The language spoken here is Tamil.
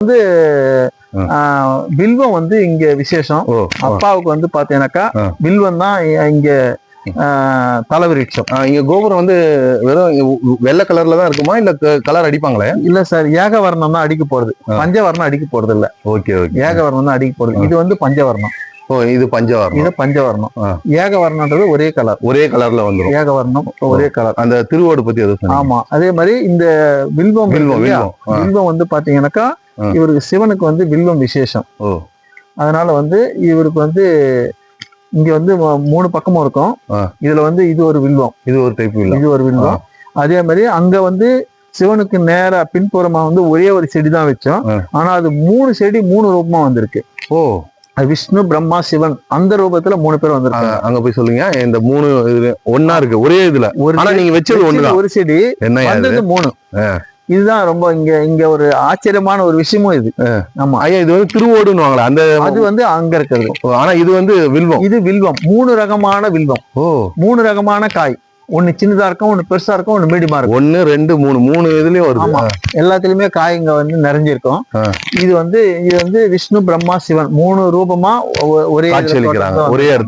வந்து வில்வம் வந்து இங்க விசேஷம். அப்பாவுக்கு வந்து பாத்தீங்கன்னாக்கா. வில்வம் தான் இங்க தலவிருட்சம். இங்க கோபுரம் வந்து வெறும் வெள்ளை கலர்ல தான் இருக்குமா? இல்ல கலர் அடிப்பாங்களே? இல்ல சார் ஏகவர்ணம் தான் அடிக்க போறது. பஞ்சவர்ணம் அடிக்க போறது இல்ல ஓகே ஓகே. ஏகவர்ணம் தான் அடிக்க போறது. இது வந்து பஞ்சவர்ணம். ஓ இது பஞ்சவர்ணம். இது பஞ்சவர்ணம். ஆ. ஏகவர்ணன்றது ஒரே கலர் ஒரே கலர்ல வந்துரும். ஏகவர்ணம் ஒரே கலர் அந்த திருவோடு பத்தி ஆமா. அதே மாதிரி இந்த வில்வம் வில்வம்? வில்வம் வந்து பாத்தீங்கன்னாக்கா. இவருக்கு சிவனுக்கு வந்து வில்வம் விசேஷம். ஓ. அதனால வந்து இவருக்கு வந்து இங்க வந்து மூணு பக்கமும் இருக்கும். இதுல வந்து இது ஒரு வில்வம். இது ஒரு டைப் இல்ல. இது ஒரு வில்வம். அதே மாதிரி அங்க வந்து சிவனுக்கு நேரா பின்புறமா வந்து ஒரே ஒரு செடி தான் வச்சோம். ஆனா அது மூணு செடி மூணு ரூபமா வந்திருக்கு. ஓ. விஷ்ணு பிரம்மா சிவன் அந்த ரூபத்துல மூணு பேர் வந்திருக்காங்க. அங்க போய் சொல்லுங்க. இந்த மூணு இது ஒன்னா இருக்கு. ஒரே இதுல. ஒரு நீங்க வச்சது ஒண்ணுதான். ஒரு செடி என்ன மூணு. இதுதான் ரொம்ப இங்க இங்க ஒரு ஆச்சரியமான ஒரு விஷயமும் இது. ஆமா. ஐயா இது வந்து திருவோடுன்னு அந்த அது வந்து அங்க இருக்கிறது. ஆனா இது வந்து வில்வம். இது வில்வம். மூணு ரகமான வில்வம். ஓ. மூணு ரகமான காய். ஒண்ணு சின்னதா இருக்கும் ஒண்ணு பெருசா இருக்கும் ஒண்ணு மீடியமா இருக்கும். ஒன்னு ரெண்டு மூணு மூணு இதுலயும் வருது. ஆமா. எல்லாத்துலயுமே காய் இங்க வந்து நிறைஞ்சிருக்கும். இது வந்து இது வந்து விஷ்ணு பிரம்மா சிவன் மூணு ரூபமா ஒரே காட்சி அளிக்கிறாங்க. ஒரே இடத்துல.